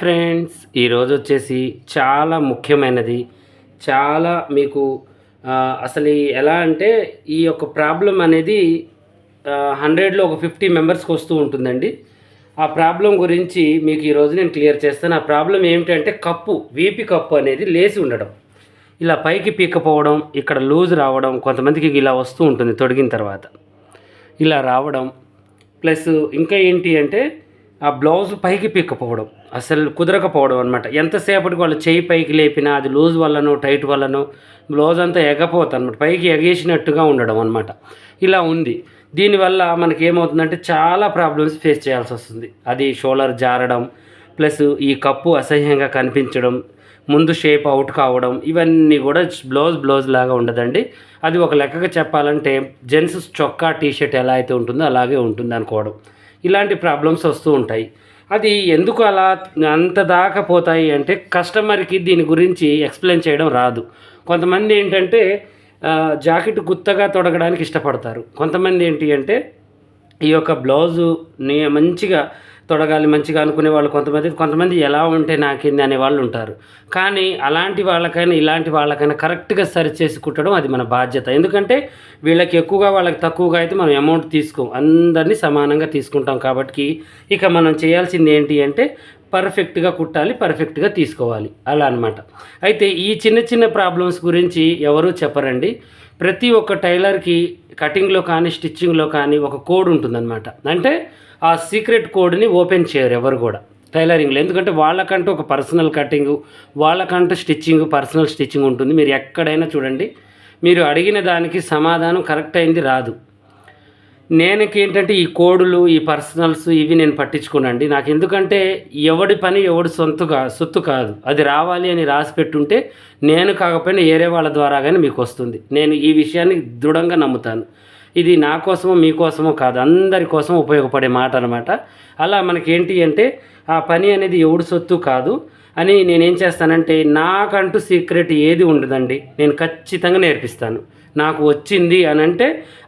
Friends ఈరోజు వచ్చేసి చాలా ముఖ్యమైనది. చాలా మీకు అసలు ఎలా అంటే ఈ యొక్క ప్రాబ్లం అనేది హండ్రెడ్లో ఒక ఫిఫ్టీ మెంబర్స్కి వస్తూ ఉంటుందండి. ఆ ప్రాబ్లం గురించి మీకు ఈరోజు నేను క్లియర్ చేస్తాను. ఆ ప్రాబ్లం ఏమిటంటే కప్పు వీపి కప్పు అనేది లేచి ఉండడం. ఇలా పైకి పీకపోవడం ఇక్కడ లూజ్ రావడం కొంతమందికి ఇలా వస్తూ ఉంటుంది తొడిగిన తర్వాత. ఇలా రావడం ప్లస్ ఇంకా ఏంటి అంటే ఆ బ్లౌజ్ పైకి పీక్కపోవడం అసలు కుదరకపోవడం అనమాట ఎంతసేపటికి వాళ్ళు చేయి పైకి లేపినా అది లూజ్ వల్లనో టైట్ వల్లనో బ్లౌజ్ అంతా ఎగపోతుంది అనమాట పైకి ఎగేసినట్టుగా ఉండడం అనమాట ఇలా ఉంది. దీనివల్ల మనకి ఏమవుతుందంటే చాలా ప్రాబ్లమ్స్ ఫేస్ చేయాల్సి వస్తుంది. అది షోలర్ జారడం ప్లస్ ఈ కప్పు అసహ్యంగా కనిపించడం ముందు షేప్ అవుట్ కావడం ఇవన్నీ కూడా బ్లౌజ్ బ్లౌజ్ లాగా ఉండదండి. అది ఒక లెక్కగా చెప్పాలంటే జెంట్స్ చొక్కా టీషర్ట్ ఎలా అయితే ఉంటుందో అలాగే ఉంటుంది అనుకోవడం ఇలాంటి ప్రాబ్లమ్స్ వస్తూ ఉంటాయి. అది ఎందుకు అలా అంత దాకా పోతాయి అంటే కస్టమర్కి దీని గురించి ఎక్స్ప్లెయిన్ చేయడం రాదు. కొంతమంది ఏంటంటే జాకెట్ గుత్తగా తొడగడానికి ఇష్టపడతారు. కొంతమంది ఏంటి అంటే ఈ యొక్క బ్లౌజుని మంచిగా తొడగాలి మంచిగా అనుకునే వాళ్ళు కొంతమంది కొంతమంది ఎలా ఉంటే నాకింది అనే వాళ్ళు ఉంటారు. కానీ అలాంటి వాళ్ళకైనా ఇలాంటి వాళ్ళకైనా కరెక్ట్గా సరి చేసి కుట్టడం అది మన బాధ్యత. ఎందుకంటే వీళ్ళకి ఎక్కువగా వాళ్ళకి తక్కువగా అయితే మనం అమౌంట్ తీసుకోం. అందరినీ సమానంగా తీసుకుంటాం కాబట్టి ఇక మనం చేయాల్సింది ఏంటి అంటే పర్ఫెక్ట్గా కుట్టాలి పర్ఫెక్ట్గా తీసుకోవాలి. అలా అనమాట అయితే ఈ చిన్న చిన్న ప్రాబ్లమ్స్ గురించి ఎవరూ చెప్పరండి. ప్రతి ఒక్క టైలర్కి కటింగ్లో కానీ స్టిచ్చింగ్లో కానీ ఒక కోడ్ ఉంటుందన్నమాట. అంటే ఆ సీక్రెట్ కోడ్ని ఓపెన్ చేయరు ఎవరు కూడా. టైలరింగ్లో. ఎందుకంటే వాళ్ళకంటూ ఒక పర్సనల్ కటింగ్ వాళ్ళకంటూ స్టిచ్చింగ్ పర్సనల్ స్టిచ్చింగ్ ఉంటుంది. మీరు ఎక్కడైనా చూడండి మీరు అడిగిన దానికి సమాధానం కరెక్ట్ అయింది రాదు. నేనకి ఏంటంటే ఈ కోడులు ఈ పర్సనల్స్ ఇవి నేను పట్టించుకోనండి. నాకు ఎందుకంటే ఎవడి పని ఎవడి సొంతుగా సొత్తు కాదు. అది రావాలి అని రాసి పెట్టుంటే నేను కాకపోయినా ఏరే వాళ్ళ ద్వారా కానీ మీకు వస్తుంది నేను ఈ విషయాన్ని దృఢంగా నమ్ముతాను. ఇది నా కోసమో మీకోసమో కాదు అందరి కోసం ఉపయోగపడే మాట అనమాట అలా మనకేంటి అంటే ఆ పని అనేది ఎవడు సొత్తు కాదు అని నేనేం చేస్తానంటే నాకంటూ సీక్రెట్ ఏది ఉండదండి నేను ఖచ్చితంగా నేర్పిస్తాను. నాకు వచ్చింది అని అంటే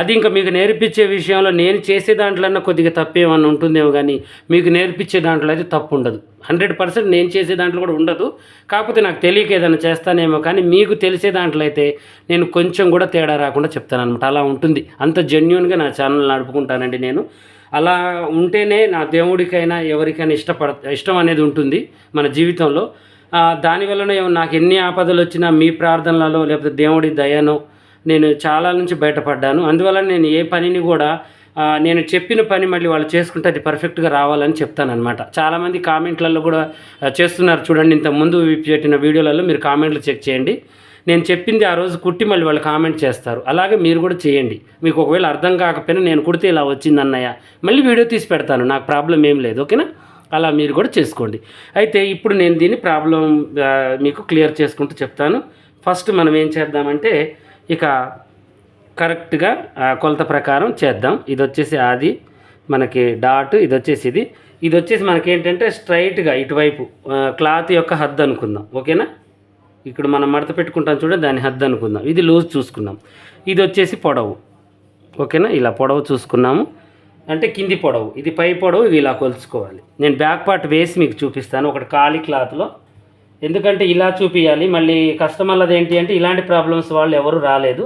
అది ఇంకా మీకు నేర్పించే విషయంలో నేను చేసే దాంట్లో కొద్దిగా తప్పేమన్నా ఉంటుందేమో కానీ మీకు నేర్పించే దాంట్లో అయితే తప్పు ఉండదు. హండ్రెడ్ పర్సెంట్ నేను చేసే దాంట్లో కూడా ఉండదు. కాకపోతే నాకు తెలియక ఏదైనా చేస్తానేమో కానీ మీకు తెలిసే దాంట్లో అయితే నేను కొంచెం కూడా తేడా రాకుండా చెప్తాను అనమాట అలా ఉంటుంది. అంత జెన్యున్గా నా ఛానల్ నడుపుకుంటానండి నేను. అలా ఉంటేనే నా దేవుడికైనా ఎవరికైనా ఇష్టపడ ఇష్టం అనేది ఉంటుంది మన జీవితంలో. దానివల్లనే నాకు ఎన్ని ఆపదలు వచ్చినా మీ ప్రార్థనలలో లేకపోతే దేవుడి దయనో నేను చాలా నుంచి బయటపడ్డాను. అందువల్ల నేను ఏ పనిని కూడా నేను చెప్పిన పని మళ్ళీ వాళ్ళు చేసుకుంటే అది పర్ఫెక్ట్గా రావాలని చెప్తానమాట చాలామంది కామెంట్లలో కూడా చేస్తున్నారు చూడండి ఇంత ముందు పెట్టిన వీడియోలలో మీరు కామెంట్లు చెక్ చేయండి. నేను చెప్పింది ఆ రోజు కుట్టి మళ్ళీ వాళ్ళు కామెంట్ చేస్తారు. అలాగే మీరు కూడా చేయండి. మీకు ఒకవేళ అర్థం కాకపోయినా నేను కుడితే ఇలా వచ్చింది అన్నయ్య మళ్ళీ వీడియో తీసి పెడతాను నాకు ప్రాబ్లం ఏం లేదు ఓకేనా? అలా మీరు కూడా చేసుకోండి. అయితే ఇప్పుడు నేను దీన్ని ప్రాబ్లం మీకు క్లియర్ చేసుకుంటూ చెప్తాను. ఫస్ట్ మనం ఏం చేద్దామంటే ఇక కరెక్ట్గా ఆ, కొలత ప్రకారం చేద్దాం. ఇది వచ్చేసి ఆది మనకి డాట్ ఇది వచ్చేసి ఇది. ఇది వచ్చేసి మనకి ఏంటంటే స్ట్రైట్గా ఇటువైపు క్లాత్ యొక్క హద్దు అనుకుందాం. ఓకేనా? ఇక్కడ మనం మడత పెట్టుకుంటాం చూడండి దాని హద్దు అనుకుందాం. ఇది లూజ్ చూసుకుందాం ఇది వచ్చేసి పొడవు. ఓకేనా? ఇలా పొడవు చూసుకున్నాము. అంటే కింది పొడవు. ఇది పై పొడవు ఇవి ఇలా కొలుచుకోవాలి. నేను బ్యాక్ పార్ట్ వేసి మీకు చూపిస్తాను. ఒకటి ఖాళీ క్లాత్లో. ఎందుకంటే ఇలా చూపించాలి మళ్ళీ కస్టమర్లది ఏంటి అంటే ఇలాంటి ప్రాబ్లమ్స్ వాళ్ళు ఎవరు రాలేదు.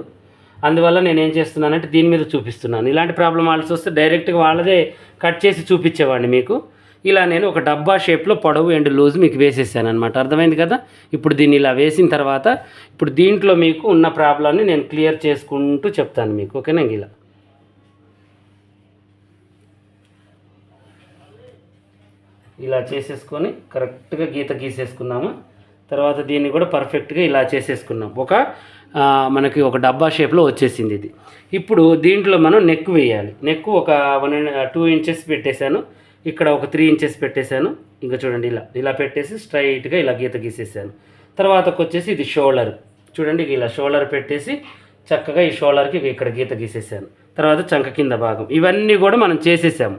అందువల్ల నేను ఏం చేస్తున్నానంటే దీని మీద చూపిస్తున్నాను. ఇలాంటి ప్రాబ్లం వాళ్ళు వస్తే డైరెక్ట్గా వాళ్ళదే కట్ చేసి చూపించేవాడిని మీకు. ఇలా నేను ఒక డబ్బా షేప్లో పొడవు అండ్ లూజ్ మీకు వేసేసాను అనమాట అర్థమైంది కదా? ఇప్పుడు దీన్ని ఇలా వేసిన తర్వాత ఇప్పుడు దీంట్లో మీకు ఉన్న ప్రాబ్లమ్ని నేను క్లియర్ చేసుకుంటూ చెప్తాను మీకు. ఓకేనా ఇలా ఇలా చేసేసుకొని కరెక్ట్గా గీత గీసేసుకున్నాము తర్వాత దీన్ని కూడా పర్ఫెక్ట్గా ఇలా చేసేసుకున్నాం. ఒక మనకి ఒక డబ్బా షేప్లో వచ్చేసింది ఇది. ఇప్పుడు దీంట్లో మనం నెక్ వేయాలి. నెక్ ఒక వన్ టూ ఇంచెస్ పెట్టేశాను. ఇక్కడ ఒక త్రీ ఇంచెస్ పెట్టేశాను. ఇంకా చూడండి ఇలా ఇలా పెట్టేసి స్ట్రైట్గా ఇలా గీత గీసేసాను. తర్వాతకు వచ్చేసి ఇది షోల్డర్. చూడండి ఇలా షోల్డర్ పెట్టేసి చక్కగా ఈ షోల్డర్కి ఇక్కడ గీత గీసేసాను. తర్వాత చంక కింద భాగం. ఇవన్నీ కూడా మనం చేసేసాము.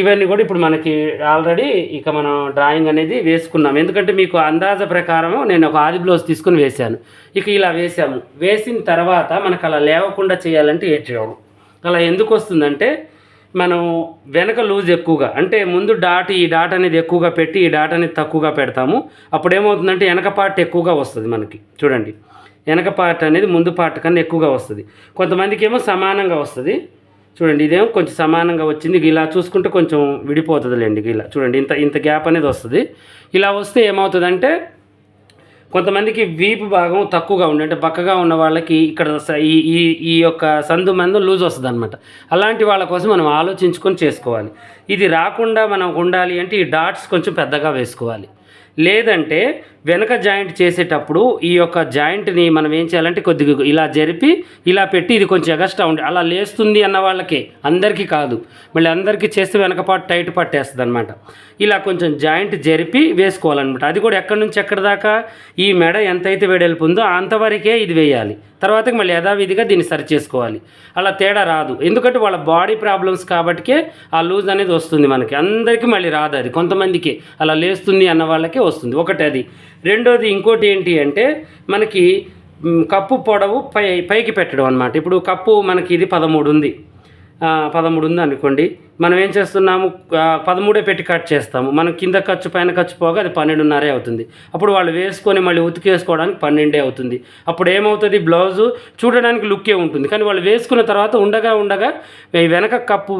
ఇవన్నీ కూడా ఇప్పుడు మనకి ఆల్రెడీ ఇక మనం డ్రాయింగ్ అనేది వేసుకున్నాం. ఎందుకంటే మీకు అందాజ ప్రకారము నేను ఒక ఆది బ్లౌజ్ తీసుకుని వేశాను. ఇక ఇలా వేసాము వేసిన తర్వాత మనకు అలా లేవకుండా చేయాలంటే ఏ చేయాలి? అలా ఎందుకు వస్తుందంటే మనం వెనక లూజ్ ఎక్కువగా అంటే ముందు డాట్ ఈ డాట్ అనేది ఎక్కువగా పెట్టి ఈ డాట్ అనేది తక్కువగా పెడతాము. అప్పుడు ఏమవుతుందంటే వెనక పార్ట్ ఎక్కువగా వస్తుంది మనకి. చూడండి. వెనక పార్ట్ అనేది ముందు పార్ట్ కన్నా ఎక్కువగా వస్తుంది. కొంతమందికి ఏమో సమానంగా వస్తుంది. చూడండి ఇదేమో కొంచెం సమానంగా వచ్చింది. ఇలా చూసుకుంటే కొంచెం విడిపోతుందిలేండి ఇలా. చూడండి ఇంత ఇంత గ్యాప్ అనేది వస్తుంది. ఇలా వస్తే ఏమవుతుందంటే కొంతమందికి వీపు భాగం తక్కువగా ఉండి అంటే బక్కగా ఉన్న వాళ్ళకి ఇక్కడ ఈ ఈ ఈ యొక్క సందు మందు లూజ్ వస్తుంది అనమాట అలాంటి వాళ్ళ కోసం మనం ఆలోచించుకొని చేసుకోవాలి. ఇది రాకుండా మనం ఉండాలి అంటే ఈ డాట్స్ కొంచెం పెద్దగా వేసుకోవాలి. లేదంటే వెనక జాయింట్ చేసేటప్పుడు ఈ యొక్క జాయింట్ని మనం ఏం చేయాలంటే కొద్దిగా ఇలా జరిపి ఇలా పెట్టి ఇది కొంచెం ఎగస్ట్రా ఉండి అలా లేస్తుంది అన్న వాళ్ళకి. అందరికీ కాదు. మళ్ళీ అందరికీ చేస్తే వెనకపాటు టైట్ పట్టేస్తుంది అనమాట ఇలా కొంచెం జాయింట్ జరిపి వేసుకోవాలన్నమాట. అది కూడా ఎక్కడి నుంచి ఎక్కడి దాకా? ఈ మెడ ఎంతైతే వెడల్పు ఉందో అంతవరకే ఇది వేయాలి. తర్వాత మళ్ళీ యథావిధిగా దీన్ని సరి చేసుకోవాలి. అలా తేడా రాదు. ఎందుకంటే వాళ్ళ బాడీ ప్రాబ్లమ్స్ కాబట్టికే ఆ లూజ్ అనేది వస్తుంది మనకి. అందరికీ మళ్ళీ రాదు అది. కొంతమందికి అలా లేస్తుంది అన్న వాళ్ళకి వస్తుంది. ఒకటి అది రెండోది ఇంకోటి ఏంటి అంటే మనకి కప్పు పొడవు పై పైకి పెట్టడం అనమాట ఇప్పుడు కప్పు మనకి ఇది పదమూడు ఉంది. పదమూడు ఉంది అనుకోండి మనం ఏం చేస్తున్నాము? పదమూడే పెట్టి కట్ చేస్తాము. మనం కింద ఖర్చు పైన ఖర్చు పోగా అది పన్నెండున్నరే అవుతుంది. అప్పుడు వాళ్ళు వేసుకొని మళ్ళీ ఉతికేసుకోవడానికి పన్నెండే అవుతుంది. అప్పుడు ఏమవుతుంది? బ్లౌజు చూడడానికి లుక్కే ఉంటుంది. కానీ వాళ్ళు వేసుకున్న తర్వాత ఉండగా ఉండగా ఈ వెనక కప్పు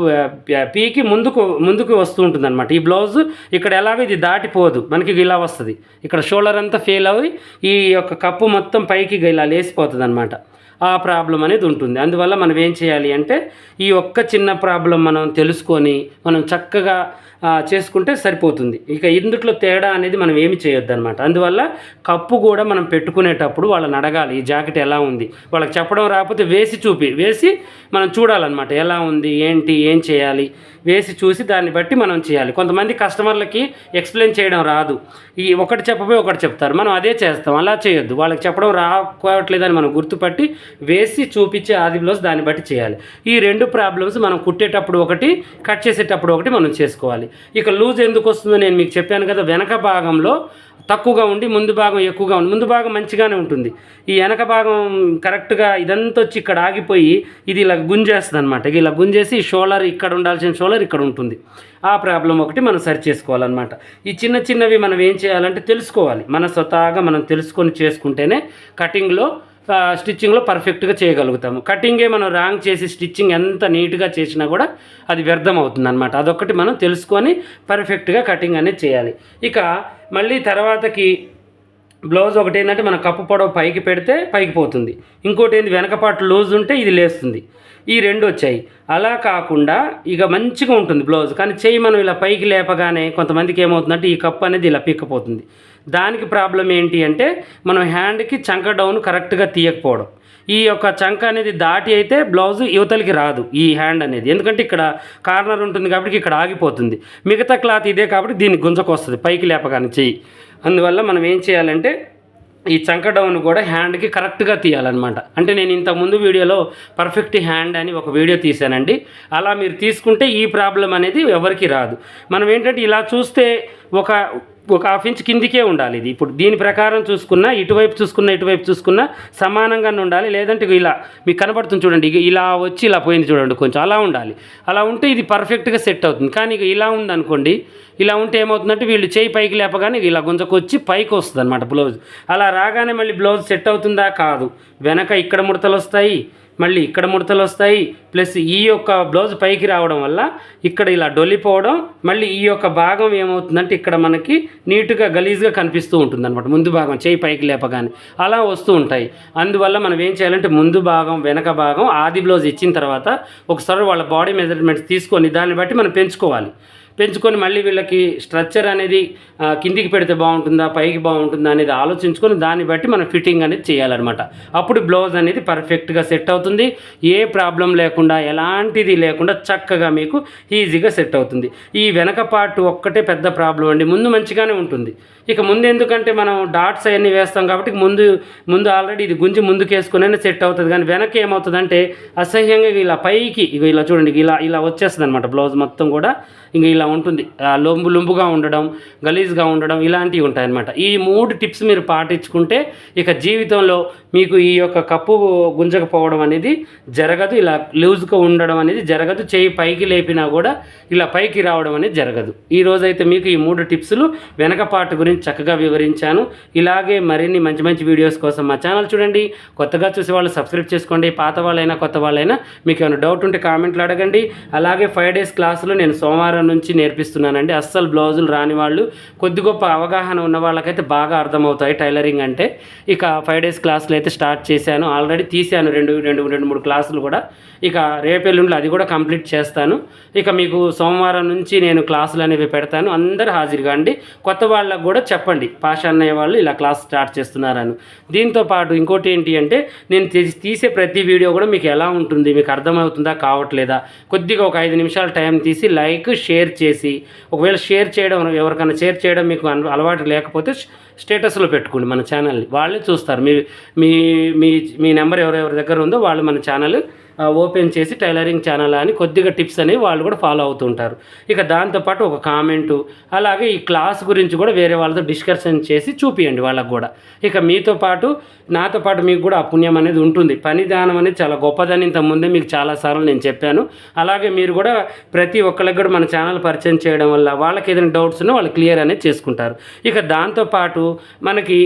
పీకి ముందుకు ముందుకు వస్తూ ఉంటుంది అనమాట ఈ బ్లౌజ్ ఇక్కడ ఎలాగో ఇది దాటిపోదు. మనకి ఇలా వస్తుంది. ఇక్కడ షోల్డర్ అంతా ఫెయిల్ అవి ఈ యొక్క కప్పు మొత్తం పైకి ఇలా లేసిపోతుంది అనమాట ఆ ప్రాబ్లం అనేది ఉంటుంది. అందువల్ల మనం ఏం చేయాలి అంటే ఈ ఒక్క చిన్న ప్రాబ్లం మనం తెలుసుకొని మనం చక్కగా చేసుకుంటే సరిపోతుంది. ఇక ఇందుట్లో తేడా అనేది మనం ఏమి చేయొద్దు అనమాట అందువల్ల కప్పు కూడా మనం పెట్టుకునేటప్పుడు వాళ్ళని అడగాలి ఈ జాకెట్ ఎలా ఉంది? వాళ్ళకి చెప్పడం రాకపోతే వేసి చూపి వేసి మనం చూడాలన్నమాట. ఎలా ఉంది ఏంటి ఏం చేయాలి? వేసి చూసి దాన్ని బట్టి మనం చేయాలి. కొంతమంది కస్టమర్లకి ఎక్స్ప్లెయిన్ చేయడం రాదు. ఈ ఒకటి చెప్పబోయి ఒకటి చెప్తారు. మనం అదే చేస్తాం అలా చేయొద్దు. వాళ్ళకి చెప్పడం రావట్లేదని మనం గుర్తుపట్టి వేసి చూపించే ఆది బ్లౌజ్ దాన్ని బట్టి చేయాలి. ఈ రెండు ప్రాబ్లమ్స్ మనం కుట్టేటప్పుడు ఒకటి కట్ చేసేటప్పుడు ఒకటి మనం చేసుకోవాలి. ఇక లూజ్ ఎందుకు వస్తుందో నేను మీకు చెప్పాను కదా వెనక భాగంలో తక్కువగా ఉండి ముందు భాగం ఎక్కువగా ఉంది ముందు భాగం మంచిగానే ఉంటుంది. ఈ వెనక భాగం కరెక్ట్గా ఇదంతా వచ్చి ఇక్కడ ఆగిపోయి ఇది ఇలా గుంజేస్తుంది అనమాట ఇలా గుంజేసి షోలర్ ఇక్కడ ఉండాల్సిన షోలర్ ఇక్కడ ఉంటుంది. ఆ ప్రాబ్లం ఒకటి మనం సరి చేసుకోవాలన్నమాట. ఈ చిన్న చిన్నవి మనం ఏం చేయాలంటే తెలుసుకోవాలి. మన స్వతహాగా మనం తెలుసుకొని చేసుకుంటేనే కటింగ్లో స్టిచ్చింగ్లో పర్ఫెక్ట్గా చేయగలుగుతాము. కటింగే మనం రాంగ్ చేసి స్టిచ్చింగ్ ఎంత నీట్గా చేసినా కూడా అది వ్యర్థం అవుతుంది అనమాట అదొకటి మనం తెలుసుకొని పర్ఫెక్ట్గా కటింగ్ అనేది చేయాలి. ఇక మళ్ళీ తర్వాతకి బ్లౌజ్ ఒకటి ఏంటంటే మనం కప్పు పొడవు పైకి పెడితే పైకి పోతుంది. ఇంకోటి ఏంది వెనకపాటు లూజ్ ఉంటే ఇది లేస్తుంది. ఈ రెండు వచ్చాయి. అలా కాకుండా ఇక మంచిగా ఉంటుంది బ్లౌజ్ కానీ చెయ్యి మనం ఇలా పైకి లేపగానే కొంతమందికి ఏమవుతుందంటే ఈ కప్పు అనేది ఇలా పిక్కపోతుంది. దానికి ప్రాబ్లం ఏంటి అంటే మనం హ్యాండ్కి చంక డౌన్ కరెక్ట్గా తీయకపోవడం. ఈ యొక్క చంక అనేది దాటి అయితే బ్లౌజ్ యువతలకి రాదు ఈ హ్యాండ్ అనేది. ఎందుకంటే ఇక్కడ కార్నర్ ఉంటుంది కాబట్టి ఇక్కడ ఆగిపోతుంది. మిగతా క్లాత్ ఇదే కాబట్టి దీన్ని గుంజకొస్తుంది పైకి లేపగానే చెయ్యి. అందువల్ల మనం ఏం చేయాలంటే ఈ చంక డౌన్ కూడా హ్యాండ్కి కరెక్ట్గా తీయాలన్నమాట. అంటే నేను ఇంతకుముందు వీడియోలో పర్ఫెక్ట్ హ్యాండ్ అని ఒక వీడియో తీశానండి. అలా మీరు తీసుకుంటే ఈ ప్రాబ్లం అనేది ఎవరికి రాదు. మనం ఏంటంటే ఇలా చూస్తే ఒక ఒక హాఫ్ ఇంచ్ కిందికే ఉండాలి ఇది. ఇప్పుడు దీని ప్రకారం చూసుకున్నా ఇటువైపు చూసుకున్నా ఇటువైపు చూసుకున్నా సమానంగానే ఉండాలి. లేదంటే ఇలా మీకు కనబడుతుంది చూడండి ఇక ఇలా వచ్చి ఇలా పోయింది చూడండి కొంచెం. అలా ఉండాలి. అలా ఉంటే ఇది పర్ఫెక్ట్గా సెట్ అవుతుంది. కానీ ఇక ఇలా ఉందనుకోండి ఇలా ఉంటే ఏమవుతుందంటే వీళ్ళు చేయి పైకి లేపగానే ఇలా గుంజకొచ్చి పైకి వస్తుంది అనమాట బ్లౌజ్. అలా రాగానే మళ్ళీ బ్లౌజ్ సెట్ అవుతుందా? కాదు. వెనక ఇక్కడ ముడతలు వస్తాయి మళ్ళీ ఇక్కడ ముడతలు వస్తాయి ప్లస్ ఈ యొక్క బ్లౌజ్ పైకి రావడం వల్ల ఇక్కడ ఇలా డొల్లిపోవడం మళ్ళీ ఈ యొక్క భాగం ఏమవుతుందంటే ఇక్కడ మనకి నీట్గా గలీజ్గా కనిపిస్తూ ఉంటుంది అనమాట ముందు భాగం చేయి పైకి లేపగానే అలా వస్తూ ఉంటాయి. అందువల్ల మనం ఏం చేయాలంటే ముందు భాగం వెనక భాగం ఆది బ్లౌజ్ ఇచ్చిన తర్వాత ఒకసారి వాళ్ళ బాడీ మెజర్మెంట్స్ తీసుకొని దాన్ని బట్టి మనం పెంచుకోవాలి. పెంచుకొని మళ్ళీ వీళ్ళకి స్ట్రక్చర్ అనేది కిందికి పెడితే బాగుంటుందా పైకి బాగుంటుందా అనేది ఆలోచించుకొని దాన్ని బట్టి మనం ఫిట్టింగ్ అనేది చేయాలన్నమాట. అప్పుడు బ్లౌజ్ అనేది పర్ఫెక్ట్గా సెట్ అవుతుంది. ఏ ప్రాబ్లం లేకుండా ఎలాంటిది లేకుండా చక్కగా మీకు ఈజీగా సెట్ అవుతుంది. ఈ వెనక పార్ట్ ఒక్కటే పెద్ద ప్రాబ్లం అండి. ముందు మంచిగానే ఉంటుంది. ఇక ముందు ఎందుకంటే మనం డాట్స్ అవన్నీ వేస్తాం కాబట్టి ముందు ముందు ఆల్రెడీ ఇది గుంజి ముందుకేసుకునే సెట్ అవుతుంది. కానీ వెనక ఏమవుతుందంటే అసహ్యంగా ఇలా పైకి ఇక ఇలా చూడండి ఇలా ఇలా వచ్చేస్తుంది అనమాట బ్లౌజ్ మొత్తం కూడా. ఇంక ఇలా ఇలా ఉంటుంది. లొంబు లొంబుగా ఉండడం గలీజ్గా ఉండడం ఇలాంటివి ఉంటాయన్నమాట. ఈ మూడు టిప్స్ మీరు పాటించుకుంటే ఇక జీవితంలో మీకు ఈ యొక్క కప్పు గుంజకపోవడం అనేది జరగదు ఇలా లూజ్గా ఉండడం అనేది జరగదు చేయి పైకి లేపినా కూడా ఇలా పైకి రావడం అనేది జరగదు. ఈ రోజైతే మీకు ఈ మూడు టిప్స్లు వెనకపాటు గురించి చక్కగా వివరించాను. ఇలాగే మరిన్ని మంచి మంచి వీడియోస్ కోసం మా ఛానల్ చూడండి. కొత్తగా చూసే వాళ్ళు సబ్స్క్రైబ్ చేసుకోండి. పాత వాళ్ళైనా కొత్త వాళ్ళైనా మీకు ఏమైనా డౌట్ ఉంటే కామెంట్లు అడగండి. అలాగే ఫైవ్ డేస్ క్లాసులు నేను సోమవారం నుంచి నేర్పిస్తున్నానండి. అస్సలు బ్లౌజులు రాని వాళ్ళు కొద్ది గొప్ప అవగాహన ఉన్న వాళ్ళకైతే బాగా అర్థమవుతాయి టైలరింగ్ అంటే. ఇక ఫైవ్ డేస్ క్లాసులు అయితే స్టార్ట్ చేశాను ఆల్రెడీ తీశాను రెండు రెండు రెండు మూడు క్లాసులు కూడా. ఇక రేపెల్లుండి అది కూడా కంప్లీట్ చేస్తాను. ఇక మీకు సోమవారం నుంచి నేను క్లాసులు అనేవి పెడతాను. అందరూ హాజరుగా అండి కొత్త వాళ్ళకు కూడా చెప్పండి. పాష అన్నయ్య వాళ్ళు ఇలా క్లాస్ స్టార్ట్ చేస్తున్నారని. దీంతో పాటు ఇంకోటి ఏంటి అంటే నేను తీసే ప్రతి వీడియో కూడా మీకు ఎలా ఉంటుంది మీకు అర్థమవుతుందా కావట్లేదా? కొద్దిగా ఒక ఐదు నిమిషాలు టైం తీసి లైక్ షేర్ చేసి ఒకవేళ షేర్ చేయడం ఎవరికైనా షేర్ చేయడం మీకు అలవాటు లేకపోతే స్టేటస్లో పెట్టుకోండి మన ఛానల్ని. వాళ్ళే చూస్తారు. మీ మీ మీ మీ నెంబర్ ఎవరెవరి దగ్గర ఉందో వాళ్ళు మన ఛానల్ ఓపెన్ చేసి టైలరింగ్ ఛానల్ అని కొద్దిగా టిప్స్ అనేవి వాళ్ళు కూడా ఫాలో అవుతుంటారు. ఇక దాంతోపాటు ఒక కామెంటు అలాగే ఈ క్లాస్ గురించి కూడా వేరే వాళ్ళతో డిస్కషన్ చేసి చూపియండి వాళ్ళకు కూడా. ఇక మీతో పాటు నాతో పాటు మీకు కూడా ఆ పుణ్యం అనేది ఉంటుంది. పని దానం అనేది చాలా గొప్పదని ఇంతకుముందే ముందే మీకు చాలాసార్లు నేను చెప్పాను. అలాగే మీరు కూడా ప్రతి ఒక్కరికి కూడా మన ఛానల్ పరిచయం చేయడం వల్ల వాళ్ళకి ఏదైనా డౌట్స్ ఉన్నా వాళ్ళు క్లియర్ అనేది చేసుకుంటారు. ఇక దాంతోపాటు మనకి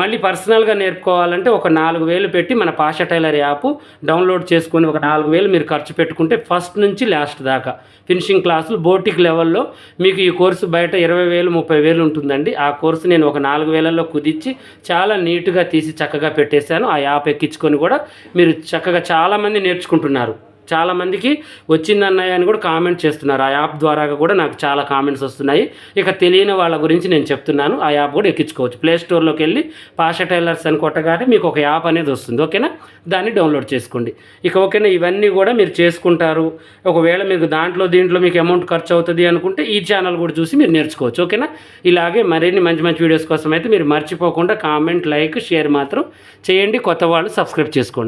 మళ్ళీ పర్సనల్గా నేర్పుకోవాలంటే ఒక నాలుగు వేలు పెట్టి మన పాష టైలర్ యాప్ డౌన్లోడ్ చేసుకొని ఒక నాలుగు వేలు మీరు ఖర్చు పెట్టుకుంటే ఫస్ట్ నుంచి లాస్ట్ దాకా. ఫినిషింగ్ క్లాసులు బోటిక్ లెవెల్లో మీకు ఈ కోర్సు బయట ఇరవై వేలు ముప్పై వేలు ఉంటుందండి. ఆ కోర్సు నేను ఒక నాలుగు వేలలో కుదించి చాలా నీట్గా తీసి చక్కగా పెట్టేశాను. ఆ యాప్ ఎక్కించుకొని కూడా మీరు చక్కగా చాలామంది నేర్చుకుంటున్నారు. చాలామందికి వచ్చిందన్నయ్య అని కూడా కామెంట్ చేస్తున్నారు. ఆ యాప్ ద్వారా కూడా నాకు చాలా కామెంట్స్ వస్తున్నాయి. ఇక తెలియని వాళ్ళ గురించి నేను చెప్తున్నాను. ఆ యాప్ కూడా ఎక్కించుకోవచ్చు. ప్లే స్టోర్లోకి వెళ్ళి పాష టైలర్స్ అని కొట్టగానే మీకు ఒక యాప్ అనేది వస్తుంది. ఓకేనా? దాన్ని డౌన్లోడ్ చేసుకోండి. ఇక ఓకేనా ఇవన్నీ కూడా మీరు చేసుకుంటారు. ఒకవేళ మీకు దాంట్లో దీంట్లో మీకు అమౌంట్ ఖర్చు అవుతుంది అనుకుంటే ఈ ఛానల్ కూడా చూసి మీరు నేర్చుకోవచ్చు. ఓకేనా? ఇలాగే మరిన్ని మంచి మంచి వీడియోస్ కోసం అయితే మీరు మర్చిపోకుండా కామెంట్ లైక్ షేర్ మాత్రం చేయండి. కొత్త వాళ్ళు సబ్స్క్రైబ్ చేసుకోండి.